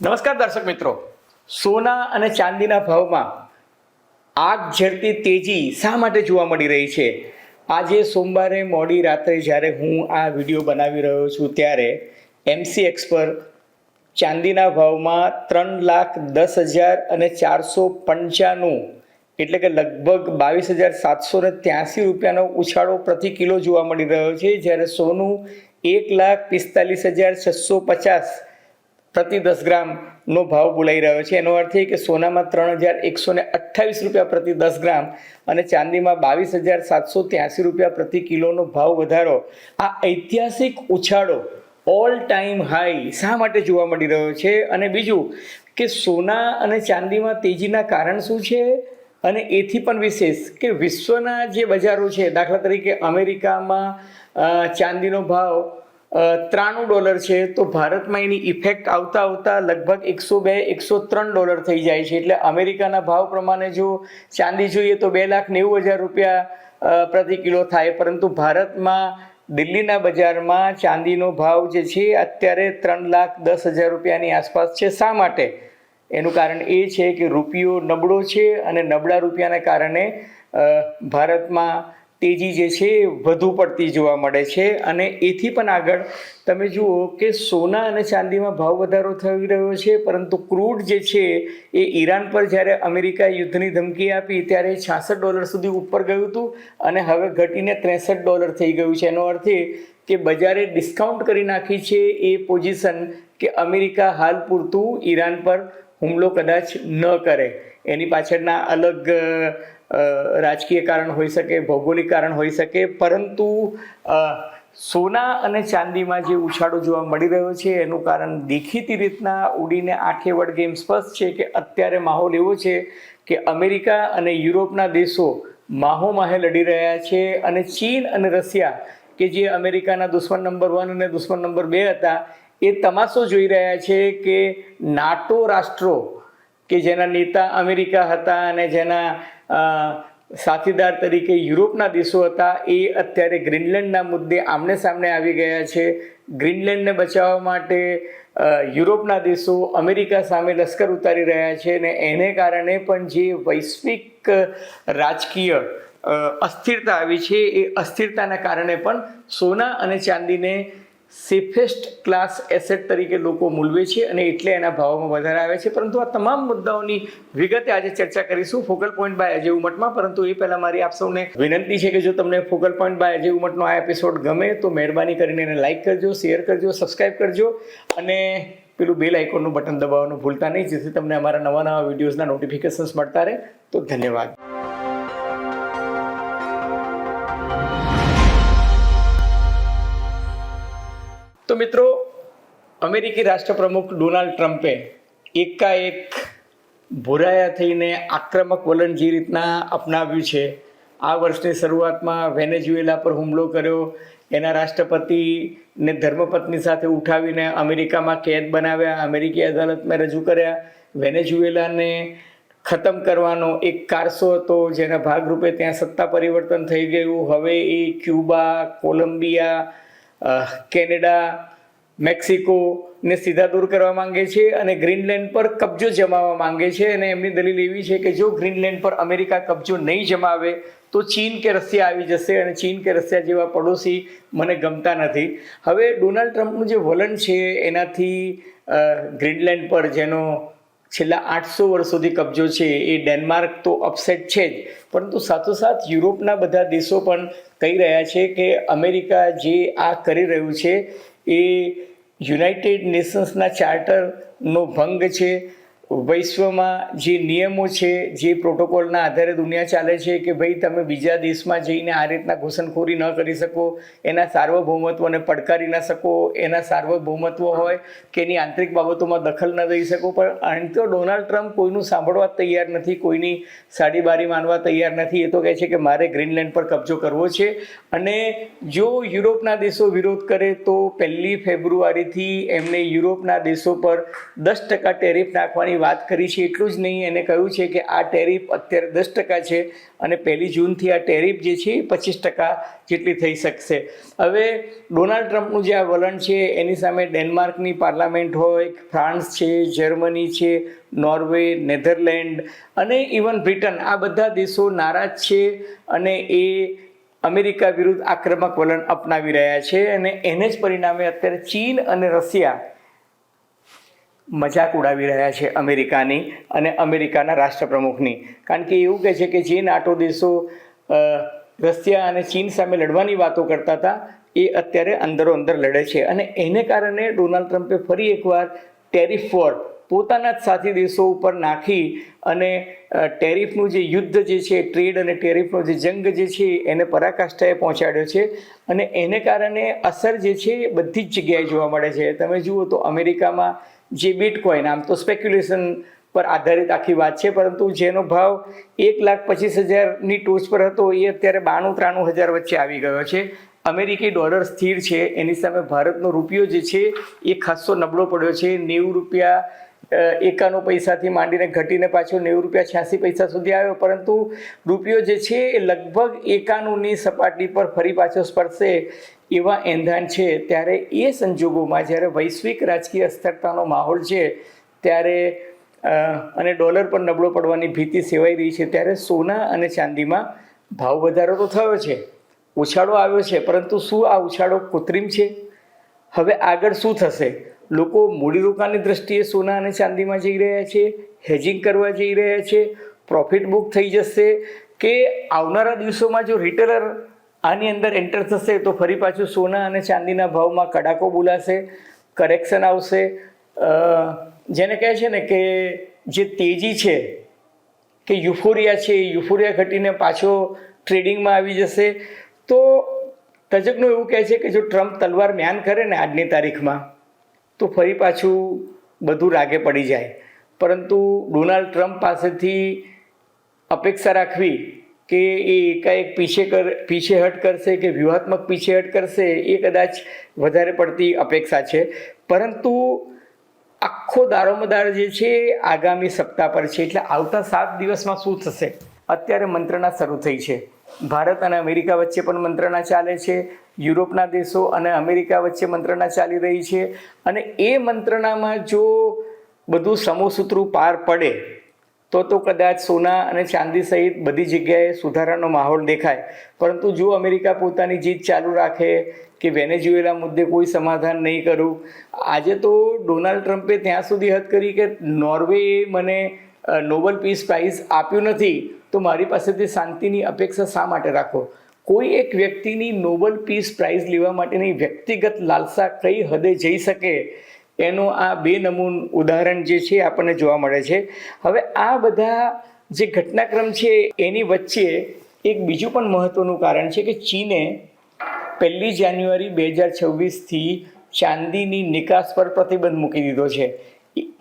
નમસ્કાર દર્શક મિત્રો. સોના અને ચાંદીના ભાવમાં આગ ઝરતી તેજી શા માટે જોવા મળી રહી છે? આજે સોમવારે મોડી રાત્રે જ્યારે હું આ વીડિયો બનાવી રહ્યો છું ત્યારે એમસીએક્સ પર ચાંદીના ભાવમાં ત્રણ લાખ દસ હજાર અને ચારસો પંચાણું એટલે કે લગભગ બાવીસ હજાર સાતસો ને ત્યાંસી રૂપિયાનો ઉછાળો પ્રતિ કિલો જોવા મળી રહ્યો છે. જ્યારે સોનું એક લાખ પિસ્તાલીસ હજાર છસો પચાસ પ્રતિ દસ ગ્રામનો ભાવ બોલાઈ રહ્યો છે. એનો અર્થ એ કે સોનામાં ત્રણ હજાર એકસો ને અઠ્ઠાવીસ રૂપિયા પ્રતિ દસ ગ્રામ અને ચાંદીમાં બાવીસ હજાર સાતસો ત્યાંસી રૂપિયા પ્રતિ કિલોનો ભાવ વધારો. આ ઐતિહાસિક ઉછાળો ઓલ ટાઈમ હાઈ શા માટે જોવા મળી રહ્યો છે? અને બીજું કે સોના અને ચાંદીમાં તેજીના કારણ શું છે? અને એથી પણ વિશેષ કે વિશ્વના જે બજારો છે, દાખલા તરીકે અમેરિકામાં ચાંદીનો ભાવ ત્રાણું ડોલર છે, તો ભારતમાં એની ઇફેક્ટ આવતા આવતા લગભગ એકસો બે, એકસો ત્રણ ડોલર થઈ જાય છે. એટલે અમેરિકાના ભાવ પ્રમાણે જો ચાંદી જોઈએ તો બે લાખ નેવું હજાર રૂપિયા પ્રતિ કિલો થાય. પરંતુ ભારતમાં, દિલ્હીના બજારમાં ચાંદીનો ભાવ જે છે, અત્યારે ત્રણ લાખ દસ હજાર રૂપિયાની આસપાસ છે. શા માટે? એનું કારણ એ છે કે રૂપિયો નબળો છે અને નબળા રૂપિયાના કારણે ભારતમાં તેજી જે છે એ વધુ પડતી જોવા મળે છે અને એથી પણ આગળ તમે જુઓ કે સોના અને ચાંદીમાં ભાવ વધારો થઈ રહ્યો છે, પરંતુ ક્રૂડ જે છે એ ઈરાન પર જ્યારે અમેરિકાએ યુદ્ધની ધમકી આપી ત્યારે છાસઠ ડોલર સુધી ઉપર ગયું હતું અને હવે ઘટીને ત્રેસઠ ડોલર થઈ ગયું છે. એનો અર્થ એ કે બજારે ડિસ્કાઉન્ટ કરી નાખી છે એ પોઝિશન કે અમેરિકા હાલ પૂરતું ઈરાન પર હુમલો કદાચ ન કરે. એની પાછળના અલગ રાજકીય કારણ હોઈ શકે, ભૌગોલિક કારણ હોઈ શકે, પરંતુ સોના અને ચાંદીમાં જે ઉછાળો જોવા મળી રહ્યો છે, એનું કારણ દેખીતી રીતના ઉડીને આંખે વર્ડ ગેમ સ્પષ્ટ છે કે અત્યારે માહોલ એવો છે કે અમેરિકા અને યુરોપના દેશો માહોમાહે લડી રહ્યા છે અને ચીન અને રશિયા, કે જે અમેરિકાના દુશ્મન નંબર વન અને દુશ્મન નંબર બે હતા, એ તમાશો જોઈ રહ્યા છે કે નાટો રાષ્ટ્રો, કે જેના નેતા અમેરિકા હતા અને જેના સાથીદાર તરીકે યુરોપના દેશો હતા, એ અત્યારે ગ્રીનલેન્ડના મુદ્દે આમને સામને આવી ગયા છે. ગ્રીનલેન્ડને બચાવવા માટે યુરોપના દેશો અમેરિકા સામે લશ્કર ઉતારી રહ્યા છે અને એને કારણે પણ જે વૈશ્વિક રાજકીય અસ્થિરતા આવી છે, એ અસ્થિરતાના કારણે પણ સોના અને ચાંદીને સેફેસ્ટ ક્લાસ એસેટ તરીકે લોકો મૂલવે છે અને એટલે એના ભાવોમાં વધારે આવે છે. પરંતુ આ તમામ મુદ્દાઓની વિગતે આજે ચર્ચા કરીશું ફોકલ પોઈન્ટ બાય અજય ઉમટમાં. પરંતુ એ પહેલાં મારી આપ સૌને વિનંતી છે કે જો તમને ફોકલ પોઈન્ટ બાય અજય ઉમટનો આ એપિસોડ ગમે તો મહેરબાની કરીને એને લાઇક કરજો શેર કરજો સબસ્ક્રાઇબ કરજો અને પેલું બેલ આઇકોનનું બટન દબાવવાનું ભૂલતા નહીં. જેથી તમને અમારા નવા નવા વિડીયોઝના નોટિફિકેશન્સ મળતા રહે. તો ધન્યવાદ. તો મિત્રો, અમેરિકી રાષ્ટ્રપ્રમુખ ડોનાલ્ડ ટ્રમ્પે એકાએક ભોરાયા થઈને આક્રમક વલણ જે રીતના અપનાવ્યું છે, આ વર્ષની શરૂઆતમાં વેનેઝુએલા પર હુમલો કર્યો, એના રાષ્ટ્રપતિને ધર્મપત્ની સાથે ઉઠાવીને અમેરિકામાં કેદ બનાવ્યા, અમેરિકી અદાલતમાં રજૂ કર્યા, વેનેઝુએલાને ખતમ કરવાનો એક કારસો હતો, જેના ભાગરૂપે ત્યાં સત્તા પરિવર્તન થઈ ગયું. હવે એ ક્યુબા, કોલંબિયા કેનેડા, મેક્સિકો ને સીધા દૂર કરવા માંગે છે અને ગ્રીનલેન્ડ પર કબજો જમાવવા માંગે છે અને એમની દલીલ એવી છે કે જો ગ્રીનલેન્ડ પર અમેરિકા કબજો નહીં જમાવે, તો ચીન કે રશિયા આવી જશે અને ચીન કે રશિયા જેવા પડોશી મને ગમતા નથી. હવે ડોનાલ્ડ ટ્રમ્પનું જે વલણ છે એનાથી ગ્રીનલેન્ડ પર જેનો છેલ્લા આઠસો વર્ષ સુધી કબજો છે એ ડેનમાર્ક તો અપસેટ છે જ. પરંતુ સાથોસાથ યુરોપના બધા દેશો પણ કહી રહ્યા છે કે અમેરિકા જે આ કરી રહ્યું છે એ યુનાઇટેડ નેશન્સના ચાર્ટરનો ભંગ છે. વિશ્વમાં જે નિયમો છે, જે પ્રોટોકોલના આધારે દુનિયા ચાલે છે કે ભાઈ તમે બીજા દેશમાં જઈને આ રીતના ઘૂસણખોરી ન કરી શકો, એના સાર્વભૌમત્વને પડકારી ન શકો, એના સાર્વભૌમત્વ હોય કે એની આંતરિક બાબતોમાં દખલ ન દઈ શકો. પણ અહીં તો ડોનાલ્ડ ટ્રમ્પ કોઈનું સાંભળવા તૈયાર નથી, કોઈની સાડીબારી માનવા તૈયાર નથી. એ તો કહે છે કે મારે ગ્રીનલેન્ડ પર કબજો કરવો છે. અને જો યુરોપના દેશો વિરોધ કરે તો પહેલી ફેબ્રુઆરીથી એમને યુરોપના દેશો પર દસ ટકા ટેરિફ નાખવાની ઘટાડવાની વાત કરી છે એટલું જ નહીં, એને કહ્યું છે કે આ ટેરિફ અત્યારે દસ ટકા છે અને પહેલી જૂનથી આ ટેરિફ જે છે એ પચીસ ટકા જેટલી થઈ શકશે. હવે ડોનાલ્ડ ટ્રમ્પનું જે આ વલણ છે, એની સામે ડેનમાર્કની પાર્લામેન્ટ હોય, ફ્રાન્સ છે, જર્મની છે, નોર્વે, નેધરલેન્ડ અને ઇવન બ્રિટન, આ બધા દેશો નારાજ છે અને એ અમેરિકા વિરુદ્ધ આક્રમક વલણ અપનાવી રહ્યા છે અને એને જ પરિણામે અત્યારે ચીન અને રશિયા મજાક ઉડાવી રહ્યા છે અમેરિકાની અને અમેરિકાના રાષ્ટ્રપ્રમુખની. કારણ કે એવું કહે છે કે જે નાટો દેશો રશિયા અને ચીન સામે લડવાની વાતો કરતા હતા, એ અત્યારે અંદરો અંદર લડે છે. અને એને કારણે ડોનાલ્ડ ટ્રમ્પે ફરી એકવાર ટેરિફ વોર પોતાના જ સાથી દેશો ઉપર નાખી અને ટેરિફનું જે યુદ્ધ જે છે, ટ્રેડ અને ટેરિફનો જે જંગ જે છે, એને પરાકાષ્ઠાએ પહોંચાડ્યો છે. અને એને કારણે અસર જે છે, બધી જ જગ્યાએ જોવા મળે છે. તમે જુઓ તો અમેરિકામાં જે બિટકોઇન આમ તો સ્પેક્યુલેશન પર આધારિત આખી વાત છે, પરંતુ જેનો ભાવ એક લાખ પચીસ હજારની ટોચ પર હતો, એ અત્યારે બાણું ત્રાણું હજાર વચ્ચે આવી ગયો છે. અમેરિકી ડોલર સ્થિર છે, એની સામે ભારતનો રૂપિયો જે છે, એ ખાસ્સો નબળો પડ્યો છે. નેવું રૂપિયા એકાણું પૈસાથી માંડીને ઘટીને પાછો નેવું રૂપિયા છ્યાસી પૈસા સુધી આવ્યો. પરંતુ રૂપિયો જે છે એ લગભગ એકાણુંની સપાટી પર ફરી પાછો સ્પર્શે એવા એંધાણ છે. ત્યારે એ સંજોગોમાં જ્યારે વૈશ્વિક રાજકીય અસ્થિરતાનો માહોલ છે, ત્યારે અને ડોલર પર નબળો પડવાની ભીતિ સેવાઈ રહી છે, ત્યારે સોના અને ચાંદીમાં ભાવ વધારો તો થયો છે, ઉછાળો આવ્યો છે, પરંતુ શું આ ઉછાળો કૃત્રિમ છે? હવે આગળ શું થશે? લોકો મૂડીરોકાણની દ્રષ્ટિએ સોના અને ચાંદીમાં જઈ રહ્યા છે હેજિંગ કરવા જઈ રહ્યા છે પ્રોફિટ બુક થઈ જશે કે આવનારા દિવસોમાં જો રિટેલર આની અંદર એન્ટર થશે તો ફરી પાછું સોના અને ચાંદીના ભાવમાં કડાકો બોલાશે કરેક્શન આવશે. જેને કહે છે ને કે જે તેજી છે, કે યુફોરિયા છે, એ યુફોરિયા ઘટીને પાછો ટ્રેડિંગમાં આવી જશે. તો તજજ્ઞો એવું કહે છે કે જો ટ્રમ્પ તલવાર મ્યાન કરે ને આજની તારીખમાં તો ફરી પાછું બધું રાગે પડી જાય. પરંતુ ડોનાલ્ડ ટ્રમ્પ પાસેથી અપેક્ષા રાખવી કે એ એકાએક પીછે કર પીછેહટ કરશે કે વ્યૂહાત્મક પીછેહટ કરશે, એ કદાચ વધારે પડતી અપેક્ષા છે. પરંતુ આખો દારોમદાર જે છે, આગામી સપ્તાહ પર છે. એટલે આવતા સાત દિવસમાં શું થશે? અત્યારે મંત્રણા શરૂ થઈ છે. ભારત અને અમેરિકા વચ્ચે પણ મંત્રણા ચાલે છે. યુરોપના દેશો અને અમેરિકા વચ્ચે મંત્રણા ચાલી રહી છે. અને એ મંત્રણામાં જો બધું સમૂહસૂત્રું પાર પડે, તો તો કદાચ સોના અને ચાંદી સહિત બધી જગ્યાએ સુધારાનો માહોલ દેખાય. પરંતુ જો અમેરિકા પોતાની જીત ચાલુ રાખે કે વેનેઝ્યુએલા મુદ્દે કોઈ સમાધાન નહીં કરું, આજે તો ડોનાલ્ડ ટ્રમ્પે ત્યાં સુધી હદ કરી કે નોર્વેએ મને નોબલ પીસ પ્રાઇઝ આપ્યું નથી. તો મારી પાસેથી શાંતિની અપેક્ષા શા માટે રાખો? કોઈ એક વ્યક્તિની નોબલ પીસ પ્રાઇઝ લેવા માટેની વ્યક્તિગત લાલસા કઈ હદે જઈ શકે? એનું આ બે નમૂન ઉદાહરણ જે છે આપણને જોવા મળે છે. હવે આ બધા જે ઘટનાક્રમ છે એની વચ્ચે એક બીજું પણ મહત્ત્વનું કારણ છે કે ચીને પહેલી જાન્યુઆરી બે હજાર છવ્વીસથી ચાંદીની નિકાસ પર પ્રતિબંધ મૂકી દીધો છે.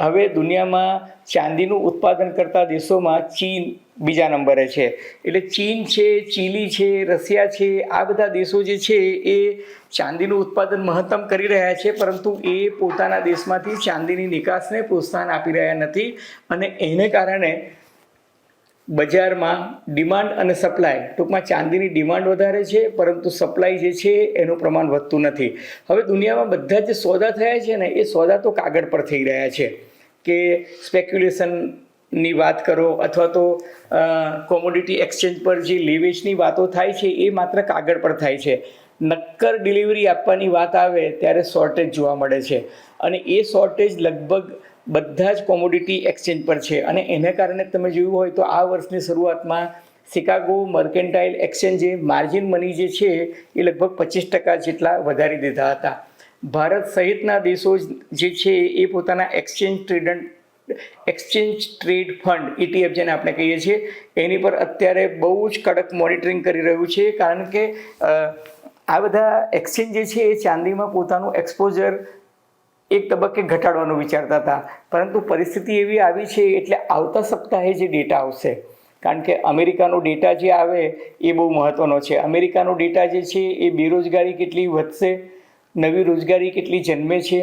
હવે દુનિયામાં ચાંદીનું ઉત્પાદન કરતા દેશોમાં ચીન બીજા નંબરે છે. એટલે ચીન છે, ચીલી છે, રશિયા છે, આ બધા દેશો જે છે એ ચાંદીનું ઉત્પાદન મહત્તમ કરી રહ્યા છે, પરંતુ એ પોતાના દેશમાંથી ચાંદીની નિકાસને પ્રોત્સાહન આપી રહ્યા નથી અને એને કારણે બજારમાં ડિમાન્ડ અને સપ્લાય, ટૂંકમાં ચાંદીની ડિમાન્ડ વધારે છે, પરંતુ સપ્લાય જે છે એનું પ્રમાણ વધતું નથી. હવે દુનિયામાં બધા જે સોદા થયા છે ને, એ સોદા તો કાગળ પર થઈ રહ્યા છે કે સ્પેક્યુલેશનની વાત કરો અથવા તો કોમોડિટી એક્સચેન્જ પર જે લેવેચની વાતો થાય છે, એ માત્ર કાગળ પર થાય છે. નક્કર ડિલિવરી આપવાની વાત આવે ત્યારે શોર્ટેજ જોવા મળે છે. અને એ શોર્ટેજ લગભગ બધા જ કોમોડિટી એક્સચેન્જ પર છે. અને એને કારણે તમે જોયું હોય તો આ વર્ષની શરૂઆતમાં શિકાગો મર્કેન્ટાઇલ એક્સચેન્જે માર્જિન મની જે છે, એ લગભગ પચીસ ટકા જેટલા વધારી દીધા હતા. ભારત સહિતના દેશો જે છે, એ પોતાના exchange trade exchange trade fund ETF જેને આપણે કહીએ છીએ, એની પર અત્યારે બહુ જ કડક મોનિટરિંગ કરી રહ્યું છે, કારણ કે આ બધા એક્સચેન્જ જે છે એ ચાંદીમાં પોતાનું એક્સપોઝર એક તબક્કે ઘટાડવાનું વિચારતા હતા. પરંતુ પરિસ્થિતિ એવી આવી છે, એટલે આવતા સપ્તાહે જે ડેટા આવશે, કારણ કે અમેરિકાનો ડેટા જે આવે એ બહુ મહત્ત્વનો છે. અમેરિકાનો ડેટા જે છે એ બેરોજગારી કેટલી વધશે, નવી રોજગારી કેટલી જન્મે છે,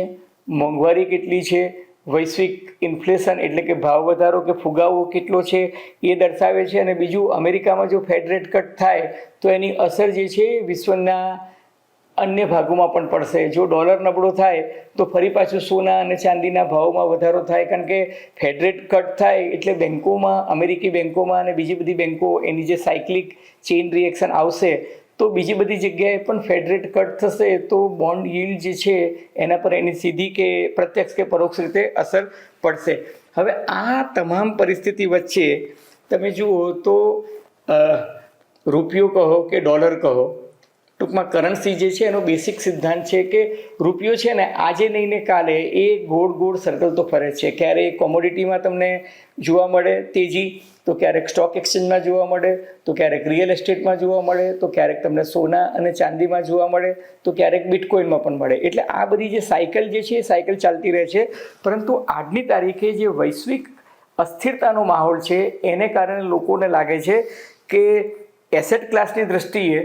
મોંઘવારી કેટલી છે વૈશ્વિક ઇન્ફ્લેશન એટલે કે ભાવ વધારો કે ફુગાવો કેટલો છે એ દર્શાવે છે અને બીજું અમેરિકામાં જો ફેડ રેટ કટ થાય, તો એની અસર જે છે વિશ્વના અન્ય ભાગોમાં પણ પડશે. જો ડોલર નબળો થાય, તો ફરી પાછું સોના અને ચાંદીના ભાવમાં વધારો થાય. કારણ કે ફેડ રેટ કટ થાય એટલે બેન્કોમાં અમેરિકી બેન્કોમાં અને બીજી બધી બેન્કો એની જે સાયકલિક ચેઇન રિએક્શન આવશે તો બીજી બધી જગ્યાએ પણ ફેડરેટ કટ થશે તો બોન્ડ yield જે છે એના પર એની સીધી કે પ્રત્યક્ષ કે પરોક્ષ રીતે અસર પડશે. હવે આ તમામ પરિસ્થિતિ વચ્ચે તમે જુઓ તો રૂપિયો કહો કે ડોલર કહો ટૂંકમાં કરન્સી જે છે એનો બેસિક સિદ્ધાંત છે કે રૂપિયો છે ને આજે નહીં ને કાલે એ ગોળ ગોળ સર્કલ તો ફરે છે. ક્યારેક કોમોડિટીમાં તમને જોવા મળે તેજી, તો ક્યારેક સ્ટોક એક્સચેન્જમાં જોવા મળે, તો ક્યારેક રિયલ એસ્ટેટમાં જોવા મળે, તો ક્યારેક તમને સોના અને ચાંદીમાં જોવા મળે, તો ક્યારેક બિટકોઇનમાં પણ મળે. એટલે આ બધી જે સાયકલ જે છે એ સાયકલ ચાલતી રહે છે. પરંતુ આજની તારીખે જે વૈશ્વિક અસ્થિરતાનો માહોલ છે, એને કારણે લોકોને લાગે છે કે એસેટ ક્લાસની દ્રષ્ટિએ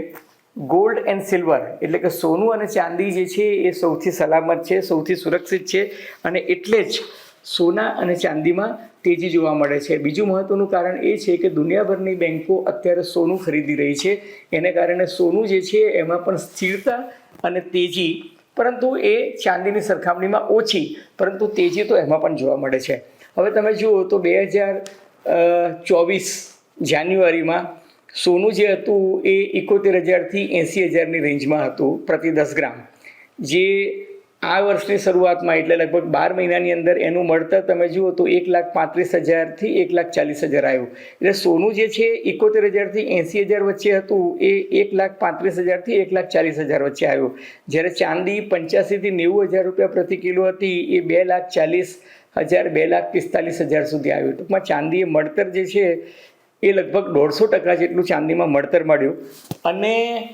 ગોલ્ડ એન્ડ સિલ્વર એટલે કે સોનું અને ચાંદી જે છે એ સૌથી સલામત છે, સૌથી સુરક્ષિત છે અને એટલે જ સોના અને ચાંદીમાં તેજી જોવા મળે છે. બીજું મહત્વનું કારણ એ છે કે દુનિયાભરની બેન્કો અત્યારે સોનું ખરીદી રહી છે. એને કારણે સોનું જે છે એમાં પણ સ્થિરતા અને તેજી, પરંતુ એ ચાંદીની સરખામણીમાં ઓછી, પરંતુ તેજી તો એમાં પણ જોવા મળે છે. હવે તમે જુઓ તો બે હજાર ચોવીસ જાન્યુઆરીમાં સોનું જે હતું એ એકોતેર હજારથી એંસી હજારની રેન્જમાં હતું પ્રતિ દસ ગ્રામ. જે આ વર્ષની શરૂઆતમાં એટલે લગભગ બાર મહિનાની અંદર એનું મળતર તમે જુઓ તો એક લાખ પાંત્રીસ હજારથી એક લાખ ચાલીસ હજાર આવ્યું. એટલે સોનું જે છે એકોતેર હજારથી એંસી હજાર વચ્ચે હતું એ એક લાખ પાંત્રીસ હજારથી એક લાખ ચાલીસ હજાર વચ્ચે આવ્યું. જ્યારે ચાંદી પંચ્યાસીથી નેવું હજાર રૂપિયા પ્રતિ કિલો હતી એ બે લાખ ચાલીસ હજાર, બે લાખ પિસ્તાલીસ હજાર સુધી આવ્યું. ટૂંકમાં ચાંદીએ મળતર જે છે એ લગભગ દોઢસો ટકા જેટલું ચાંદીમાં મળતર મળ્યું. અને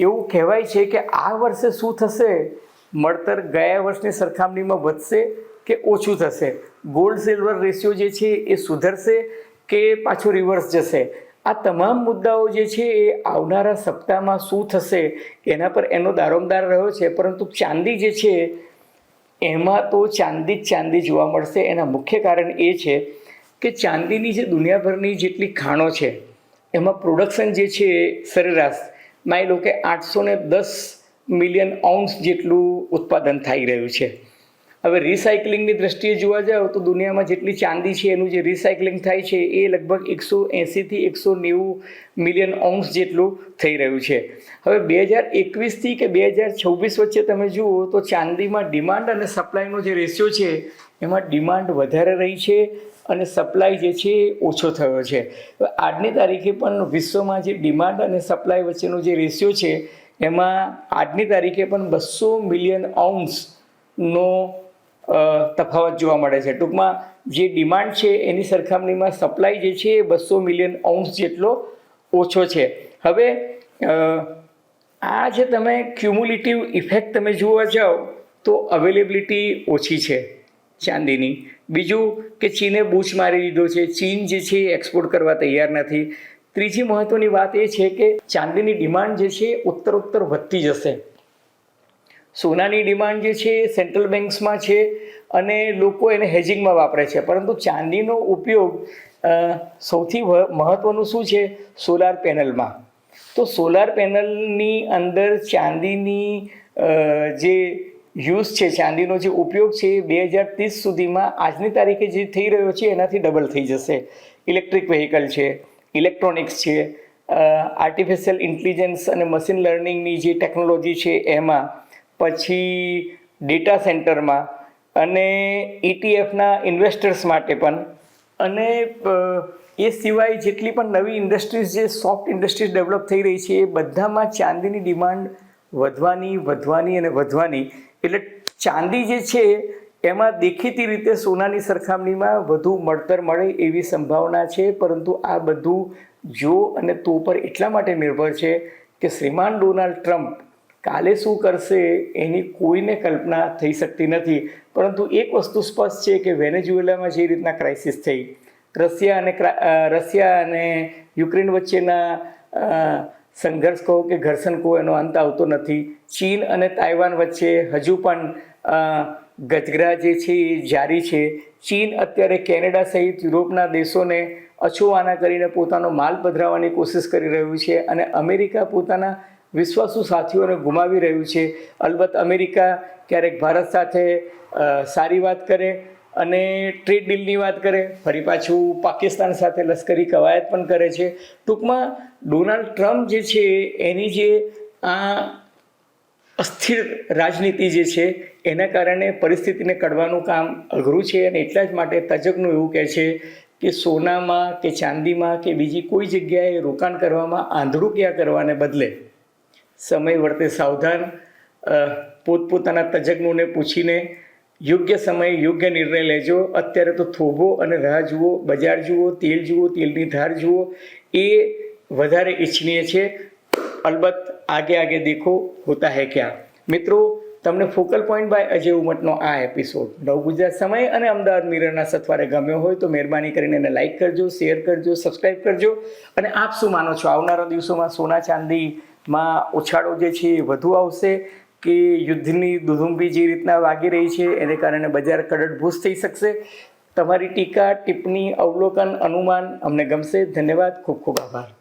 એવું કહેવાય છે કે આ વર્ષે શું થશે? મળતર ગયા વર્ષની સરખામણીમાં વધશે કે ઓછું થશે? ગોલ્ડ સિલ્વર રેશિયો જે છે એ સુધરશે કે પાછું રિવર્સ જશે? આ તમામ મુદ્દાઓ જે છે એ આવનારા સપ્તાહમાં શું થશે એના પર એનો દારોમદાર રહ્યો છે. પરંતુ ચાંદી જે છે, એમાં તો ચાંદી જ ચાંદી જોવા મળશે. એના મુખ્ય કારણ એ છે કે ચાંદીની જે દુનિયાભરની જેટલી ખાણો છે, એમાં પ્રોડક્શન જે છે સરેરાશ. માની લો કે આઠસો ને દસ મિલિયન ઓન્સ જેટલું ઉત્પાદન થઈ રહ્યું છે. હવે રિસાયકલિંગની દ્રષ્ટિએ જોવા જાઓ તો દુનિયામાં જેટલી ચાંદી છે એનું જે રિસાયકલિંગ થાય છે એ લગભગ એકસો એંસીથી એકસો નેવું મિલિયન ઓન્સ જેટલું થઈ રહ્યું છે. હવે બે હજાર એકવીસથી કે બે હજાર છવ્વીસ વચ્ચે તમે જુઓ તો ચાંદીમાં ડિમાન્ડ અને સપ્લાયનો જે રેશિયો છે એમાં ડિમાન્ડ વધારે રહી છે અને સપ્લાય જે છે એ ઓછો થયો છે. આજની તારીખે પણ વિશ્વમાં જે ડિમાન્ડ અને સપ્લાય વચ્ચેનો જે રેશિયો છે એમાં આજની તારીખે પણ બસો મિલિયન ઓન્સનો અ, તફાવત જોવા મળે છે. ટૂંકમાં જે ડિમાન્ડ છે એની સરખામણીમાં સપ્લાય જે છે એ બસો મિલિયન ઓન્સ જેટલો ઓછો છે. હવે આ જે તમે ક્યુમ્યુલેટિવ ઇફેક્ટ તમે જોવા જાઓ, તો અવેલેબિલિટી ઓછી છે ચાંદીની. બીજું કે ચીને બૂચ મારી દીધો છે. ચીન જે છે એ એક્સપોર્ટ કરવા તૈયાર નથી. ત્રીજી મહત્ત્વની વાત એ છે કે ચાંદીની ડિમાન્ડ જે છે ઉત્તરોત્તર વધતી જશે. સોનાની ડિમાન્ડ જે છે એ સેન્ટ્રલ બેન્ક્સમાં છે અને લોકો એને હેજિંગમાં વાપરે છે. પરંતુ ચાંદીનો ઉપયોગ સૌથી મહત્ત્વનું શું છે? સોલાર પેનલમાં. તો સોલાર પેનલની અંદર ચાંદીની જે યુઝ છે, ચાંદીનો જે ઉપયોગ છે એ બે હજાર ત્રીસ સુધીમાં આજની તારીખે જે થઈ રહ્યો છે એનાથી ડબલ થઈ જશે. ઇલેક્ટ્રિક વ્હીકલ છે, ઇલેક્ટ્રોનિક્સ છે આર્ટિફિશિયલ ઇન્ટેલિજન્સ અને મશીન લર્નિંગની જે ટેકનોલોજી છે એમાં પછી ડેટા સેન્ટરમાં અને ઇટીએફના ઇન્વેસ્ટર્સ માટે પણ. અને એ સિવાય જેટલી પણ નવી ઇન્ડસ્ટ્રીઝ જે સોફ્ટ ઇન્ડસ્ટ્રીઝ ડેવલપ થઈ રહી છે, એ બધામાં ચાંદીની ડિમાન્ડ વધવાની વધવાની અને વધવાની. એટલે ચાંદી જે છે, એમાં દેખીતી રીતે સોનાની સરખામણીમાં વધુ મળતર મળે એવી સંભાવના છે, પરંતુ આ બધું જો અને તો પર એટલા માટે નિર્ભર છે કે શ્રીમાન ડોનાલ્ડ ટ્રમ્પ કાલે શું કરશે એની કોઈને કલ્પના થઈ શકતી નથી. પરંતુ એક વસ્તુ સ્પષ્ટ છે કે વેનેઝુએલામાં જે રીતના ક્રાઇસિસ થઈ, રશિયા અને રશિયા અને યુક્રેન વચ્ચેના સંઘર્ષ કહો કે ઘર્ષણ કહો, એનો અંત આવતો નથી. ચીન અને તાઇવાન વચ્ચે હજુ પણ ગજગરા જે છે એ જારી છે. ચીન અત્યારે કેનેડા સહિત યુરોપના દેશોને અછુવાના કરીને પોતાનો માલ પધરાવવાની કોશિશ કરી રહ્યું છે અને અમેરિકા પોતાના વિશ્વાસુ સાથીઓને ગુમાવી રહ્યું છે. અલબત્ત અમેરિકા ક્યારેક ભારત સાથે સારી વાત કરે અને ટ્રેડ ડીલની વાત કરે, ફરી પાછું પાકિસ્તાન સાથે લશ્કરી કવાયત પણ કરે છે. ટૂંકમાં ડોનાલ્ડ ટ્રમ્પ જે છે, એની જે આ અસ્થિર રાજનીતિ જે છે, એના કારણે પરિસ્થિતિને કડવાનું કામ અઘરું છે અને એટલા જ માટે તજજ્ઞો એવું કહે છે કે સોનામાં કે ચાંદીમાં કે બીજી કોઈ જગ્યાએ રોકાણ કરવામાં આંધળું ક્યાં કરવાને બદલે? સમય વર્તે સાવધાન પોતપોતાના તજજ્ઞોને પૂછીને યોગ્ય સમયે યોગ્ય નિર્ણય લેજો. અત્યારે તો થોભો અને રાહ જુઓ, બજાર જુઓ, તેલ જુઓ, તેલની ધાર જુઓ. એ વધારે ઈચ્છનીય છે. અલબત્ત આગે આગે દેખો હોતા હે ક્યાં. મિત્રો, તમને ફોકલ પોઈન્ટ બાય અજય ઉમટનો આ એપિસોડ નવ ગુજરાત સમય અને અમદાવાદ મિરરના સથવારે ગમ્યો હોય તો મહેરબાની કરીને એને લાઇક કરજો, શેર કરજો સબસ્ક્રાઈબ કરજો. અને આપ શું માનો છો? આવનારા દિવસોમાં સોના ચાંદીમાં ઉછાળો જે છે એ વધુ આવશે કે યુદ્ધની દુધુંબી જે રીતના વાગી રહી છે, એને કારણે બજાર કડડભૂસ થઈ શકશે. તમારી ટીકા, ટિપ્પણી, અવલોકન, અનુમાન અમને ગમશે. ધન્યવાદ. ખૂબ ખૂબ આભાર.